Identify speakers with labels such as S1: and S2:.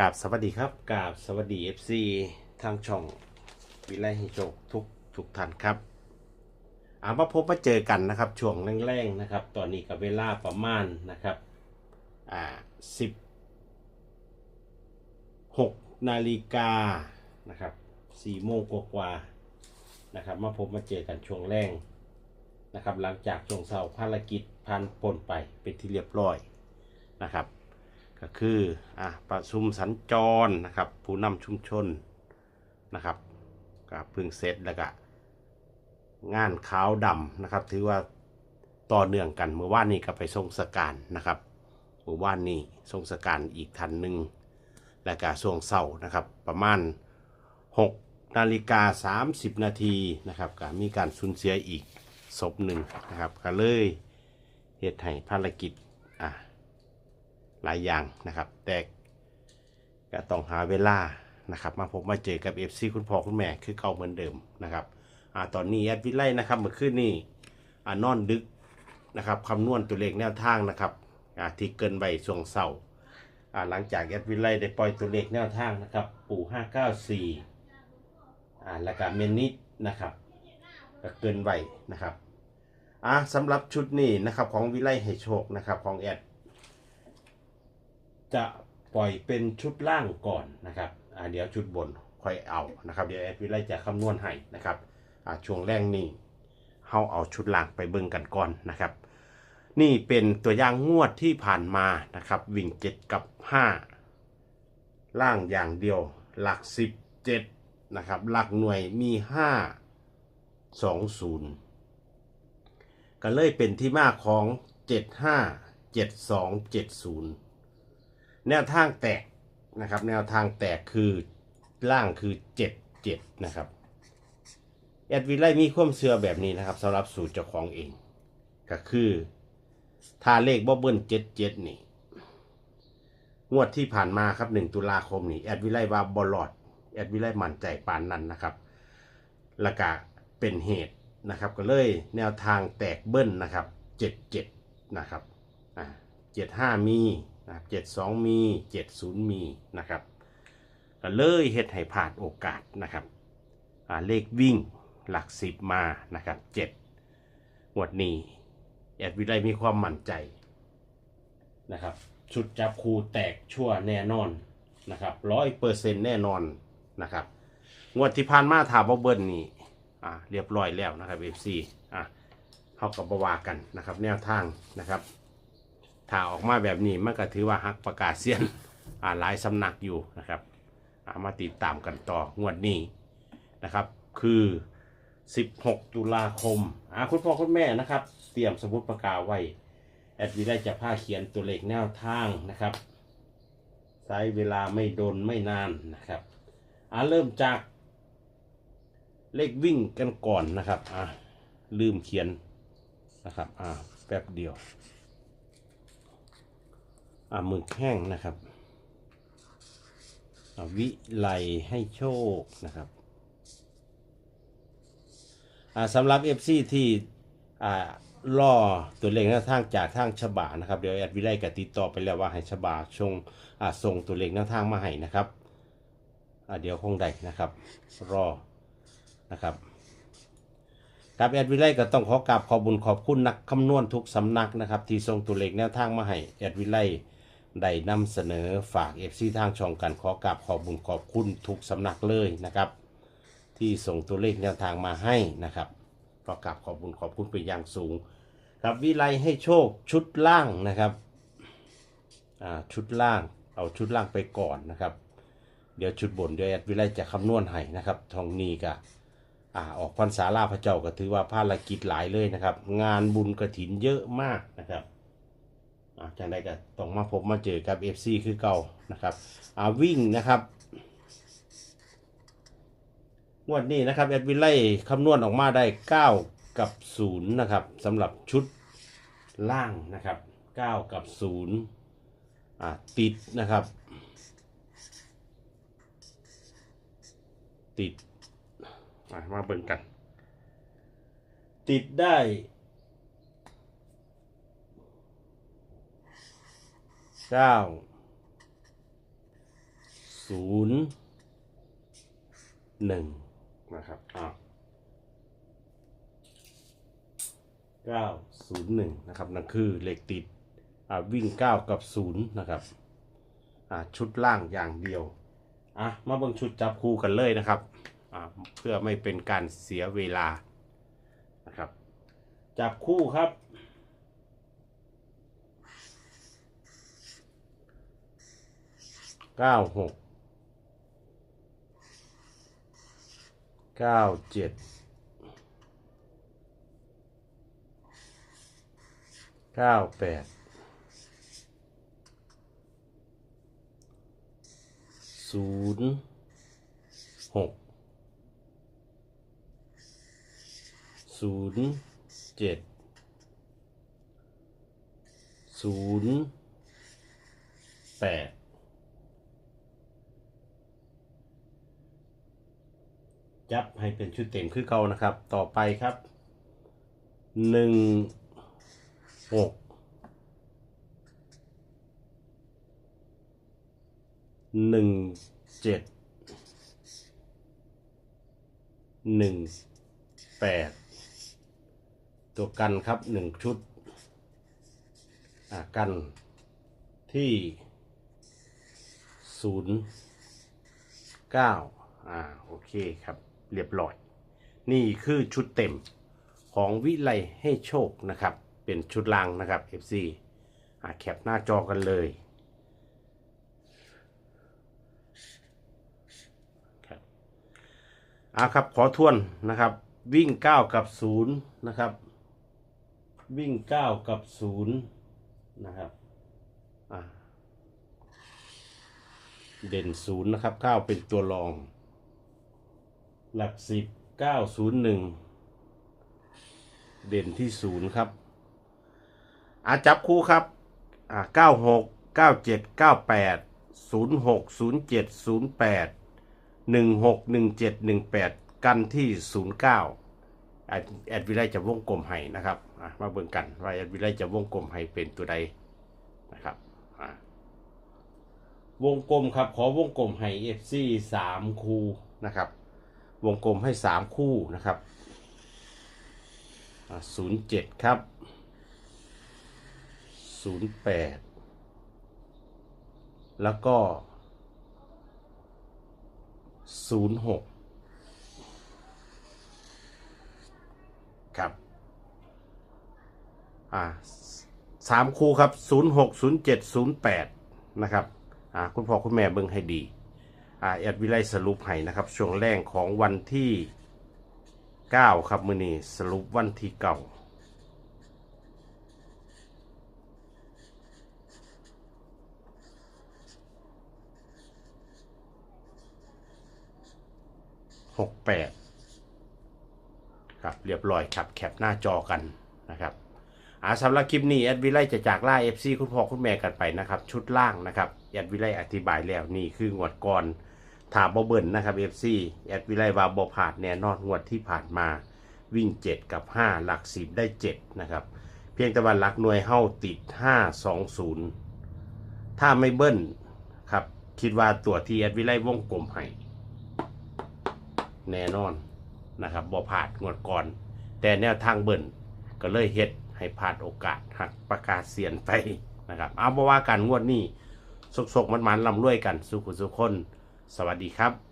S1: กาบสวัสดีครับกาบสวัสดี FC ทางช่องวิไลให้โชคทุกทุกท่านครับอามาพบมาเจอกันนะครับช่วงแรงๆนะครับ ตอนนี้กับเวลาประมาณนะครับอ่าสิบหกนาฬิกานะครับสี่โมงกว่าๆนะครับ มาพบมาเจอกันช่วงแรงนะครับ หลังจากช่วงเช้าภารกิจผ่านพ้นไปเป็นที่เรียบร้อยนะครับ ก็คืออะประชุมสัญจรนะครับ ผู้นำชุมชนนะครับก็เพึ่งเสร็จแล้วก็งานขาวดำนะครับ ถือว่าต่อเนื่องกันเมื่อวานนี้ก็ไปทรงสการนะครับเมื่อวานนี้ทรงสการอีกทันหนึ่งและก็ช่วงเศร้านะครับ ประมาณ 6 นาฬิกา 30 นาทีนะครับก็มีการสูญเสียอีกศพหนึ่งนะครับ ก็เลยเหตุให้ภารกิจ หลายอย่างนะครับ แต่ก็ต้องหาเวลานะครับ มาพบมาเจอกับ FC คุณพ่อคุณแม่คือเก่าเหมือนเดิมนะครับอ่าตอนนี้แอดวิไลนะครับเมื่อคืนนี้อ่านอนดึกนะครับคำนวณตัวเลขแนวทางนะครับอ่าที่เกินใบช่วงเสาร์อ่าหลังจากแอดวิไลได้ปล่อยตัวเลขแนวทางนะครับปู่594อ่าแล้วก็เมนนิดนะครับก็เกินใบนะครับอ่าสำหรับชุดนี้นะครับของวิไลให้โชคนะครับของแอด จะปล่อยเป็นชุดล่างก่อนนะครับอ่าเดี๋ยวชุดบนค่อยเอานะครับเดี๋ยวแอดวิไลจะคำนวณให้นะครับอ่าช่วงแรกนี่เฮาเอาชุดล่างไปเบิ่งกันก่อนนะครับ นี่เป็นตัวอย่างงวดที่ผ่านมานะครับ วิ่ง7กับ5ล่างอย่างเดียวหลัก17นะครับ หลักหน่วยมี5 2 0ก็เลยเป็นที่มาของ75 72 70 แนวทางแตกนะครับ แนวทางแตกคือล่างคือ7 7นะครับแอดวิไลมีความเชื่อแบบนี้นะครับสำหรับสูตรเจ้าของเอง ก็คือถ้าเลขบ่เบิ้ล7 7นี่งวดที่ผ่านมาครับ1ตุลาคมนี่แอดวิไลว่าบอลอดแอดวิไลมั่นใจปานนั้นนะครับล้วก็เป็นเหตุนะครับ ก็เลยแนวทางแตกเบิ้ลนะครับ77นะครับอ่า75มี นะครับ72มี70มีนะครับก็เลยเฮ็ดให้ผ่านโอกาสนะครับเลขวิ่งหลักสิบมานะครับ7งวดนี้แอดวิไลมีความมั่นใจนะครับชุดจับคูแตกชั่วแน่นอนนะครับร้อยเปอร์เซ็นต์แน่นอนนะครับงวดที่ผ่านมาถามว่าเบิ้ลนี่อ่าเรียบร้อยแล้วนะครับ FC อะเขากับบวากันนะครับ แนวทางนะครับ ถ้าออกมาแบบนี้มันก็ถือว่าฮักประกาศเสียนอ่าหลายสำนักอยู่นะครับามาติดตามกันต่องวดนี้นะครับ คือ 16 ตุลาคมอ่าคุณพ่อคุณแม่นะครับ เตรียมสมุดประกาไว้ แอดวีได้จะผ้าเขียนตัวเลขแนวทางนะครับใช้เวลาไม่โดนไม่นานนะครับอ่าเริ่มจากเลขวิ่งกันก่อนนะครับอ่าลืมเขียนนะครับอ่าแป๊บเดียว หมึกแห้งนะครับอวิไลให้โชคนะครับอ่าสำหรับ FC ที่อ่าล่อตัวเลขแนวทางจากทางฉบานะครับเดี๋ยวแอดวิไลก็ติดต่อไปแล้วว่าให้ฉบาชงอ่าส่งตัวเลขแนวทางมาให้นะครับอ่าเดี๋ยวคงได้นะครับ รอนะครับครับแอดวิไลก็ต้องขอกราบขอบบุญขอบคุณนักคำนวณทุกสำนักนะครับ ที่ส่งตัวเลขแนวทางมาให้แอดวิไล ได้นำเสนอฝากเอฟซีทางช่องกันขอกราบขอบบุญขอบคุณทุกสำนักเลยนะครับ ที่ส่งตัวเลขแนวทางมาให้นะครับขอกราบขอบบุญขอบคุณเป็นอย่างสูง ครับวิไลให้โชคชุดล่างนะครับชุดล่างเอาชุดล่างไปก่อนนะครับ เดี๋ยวชุดบนเดี๋ยวแอดวิไลจะคำนวณให้นะครับทองนีก็อ่าออกพรรษาลาพระเจ้าก็ถือว่าภารกิจหลายเลยนะครับ งานบุญกระถินเยอะมากนะครับ จังใดก็ต้องมาพบมาเจอกับ FC คือเก่านะครับอาวิ่งนะครับงวดนี้นะครับแอดวินไล่คำนวณออกมาได้ 9 กับ 0 นะครับสำหรับชุดล่างนะครับ 9 กับ 0 อ่าติดนะครับ ติดมาเบิ่งกัน ติดได้ เก้าศูนย์หนึ่งนะครับอ้าเก้าศูนย์หนึ่งนะครับนั่นคือเลขติดอ่าวิ่งเก้ากับศูนย์นะครับอ่าชุดล่างอย่างเดียวอะมาเบิ่งชุดจับคู่กันเลยนะครับอ่าเพื่อไม่เป็นการเสียเวลานะครับ จับคู่ครับ เก้าหกเก้าเจ็ดเก้าแปดศูนย์หกศูนย์เจ็ดศูนย์แปด จับให้เป็นชุดเต็มคือเก่านะครับ ต่อไปครับหนึ่งหกหนึ่งเจ็ดหนึ่งแปดตัวกันครับหนึ่งชุดอ่ากันที่ศูนย์เก้าอ่า โอเคครับ เรียบร้อย นี่คือชุดเต็มของวิไลให้โชคนะครับ เป็นชุดล่างนะครับ FC อ่าแคปหน้าจอกันเลยครับอ่าครับขอทวนนะครับ วิ่ง 9 กับ0นะครับ วิ่ง 9 กับ0นะครับอ่าเด่น0นะครับ 9 เป็นตัวรอง หลักสิบเก้าศูนย์หนึ่งเด่นที่ศูนย์ครับอาจับคู่ครับอ่าเก้าหกเก้าเจ็ดเก้าแปดศูนย์หกศูนย์เจ็ดศูนย์แปดหนึ่งหกหนึ่งเจ็ดหนึ่งแปดกันที่ศูนย์เก้าแอดวิไลจะวงกลมให้นะครับมาเบิ่งกันว่าแอดวิไลจะวงกลมให้เป็นตัวใดนะครับวงกลมครับขอวงกลมให้ FC สามคูนะครับ วงกลมให้สามคู่นะครับศูนย์เจ็ดครับศูนย์แปดแล้วก็ศูนย์หกครับ อ่าสามคู่ครับศูนย์หกศูนย์เจ็ดศูนย์แปดนะครับ อ่า คุณพ่อคุณแม่เบิ่งให้ดี แอดวิไลสรุปให้นะครับช่วงแรกของวันที่ 9 ครับมือนี้สรุปวันที่เก่าหกแปดครับเรียบร้อยครับแคปหน้าจอกันนะครับอาสำหรับคลิปนี้แอดวิไลจะจากล่า FC คุณพ่อคุณแม่กันไปนะครับ ชุดล่างนะครับแอดวิไลอธิบายแล้วนี่คืองวดก่อน ถามบ่เบิ่นนะครับ FC แอดวิไลวาบ่ผ่านแน่นอนงวดที่ผ่านมาวิ่ง 7 กับ 5 หลัก 10 ได้ 7 นะครับ เพียงแต่ว่าหลักหน่วยเฮ้าติด 5 2 0 ถ้าไม่เบิ้ลครับ คิดว่าตัวที่แอดวิไลวงกลมให้แน่นอนนะครับบ่ผ่านงวดก่อน แต่แนวทางเบิ้ลก็เลยเฮ็ดให้พลาดโอกาสหักประกาศเสียนไปนะครับ เอาบ่ว่ากันงวดนี้สกๆมันๆลำรวยกันสุขุสุขคน สวัสดีครับ